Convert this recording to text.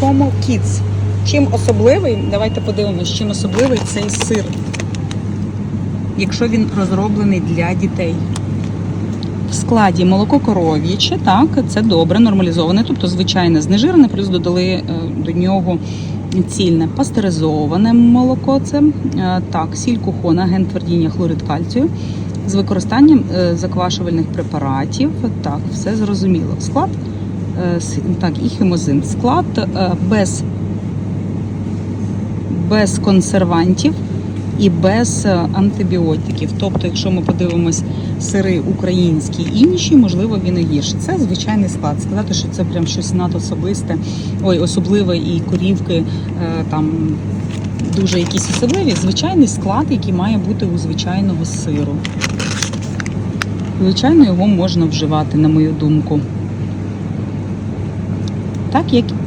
Como Kids. Чим особливий, давайте подивимось, чим особливий цей сир, якщо він розроблений для дітей. В складі молоко коров'яче, так, це добре, нормалізоване, тобто звичайне знежирене, плюс додали е, до нього цільне пастеризоване молоко. Це е, так, сіль кухона, ген твердіння, хлорид кальцію з використанням е, заквашувальних препаратів. Так, все зрозуміло. Склад так, і хімозин. Склад е, без, без консервантів і без е, антибіотиків. Тобто, якщо ми подивимось сири українські і інші, можливо, він і гірше. Це звичайний склад. Сказати, що це прям щось надособисте, ой, особливе і корівки е, там дуже якісь особливі. Звичайний склад, який має бути у звичайного сиру. Звичайно, його можна вживати, на мою думку. Так як